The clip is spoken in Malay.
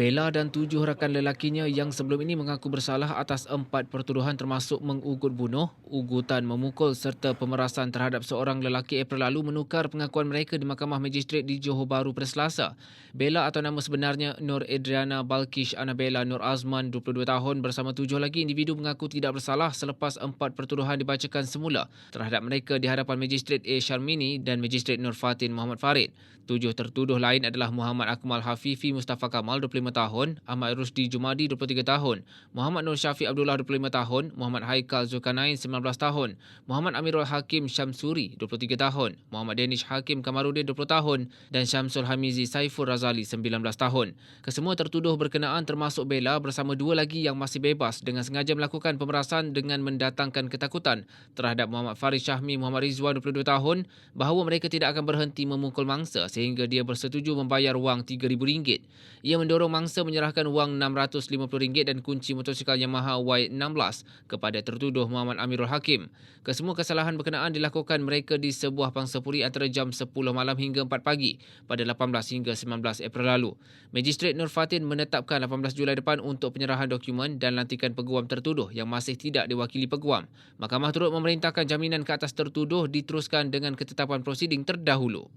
Bella dan tujuh rakan lelakinya yang sebelum ini mengaku bersalah atas empat pertuduhan termasuk mengugut bunuh, ugutan memukul serta pemerasan terhadap seorang lelaki April lalu menukar pengakuan mereka di Mahkamah Magistrate di Johor Bahru pada Selasa. Bella atau nama sebenarnya Nur Adriana Balkish Annabella Nur Azman, 22 tahun bersama tujuh lagi individu mengaku tidak bersalah selepas empat pertuduhan dibacakan semula terhadap mereka di hadapan Magistrate A. Sharmini dan Magistrate Nur Fatin Muhammad Farid. Tujuh tertuduh lain adalah Muhammad Akmal Hafifi Mustafa Kamal, 25 tahun, Ahmad Rusdi Jumadi 23 tahun, Muhammad Nur Syafiq Abdullah 25 tahun, Muhammad Haikal Zulkarnain 19 tahun, Muhammad Amirul Hakim Syamsuri 23 tahun, Muhammad Danish Hakim Kamarudin 20 tahun dan Syamsul Hamizi Saiful Razali 19 tahun. Kesemua tertuduh berkenaan termasuk Bella bersama dua lagi yang masih bebas dengan sengaja melakukan pemerasan dengan mendatangkan ketakutan terhadap Muhammad Farid Syahmi Muhammad Rizwan 22 tahun bahawa mereka tidak akan berhenti memukul mangsa sehingga dia bersetuju membayar wang RM3,000. Ia mendorong mangsa menyerahkan wang RM650 dan kunci motosikal Yamaha Y16 kepada tertuduh Muhammad Amirul Hakim. Kesemua kesalahan berkenaan dilakukan mereka di sebuah pangsapuri antara jam 10 malam hingga 4 pagi pada 18 hingga 19 April lalu. Magistrate Nur Fatin menetapkan 18 Julai depan untuk penyerahan dokumen dan lantikan peguam tertuduh yang masih tidak diwakili peguam. Mahkamah turut memerintahkan jaminan ke atas tertuduh diteruskan dengan ketetapan prosiding terdahulu.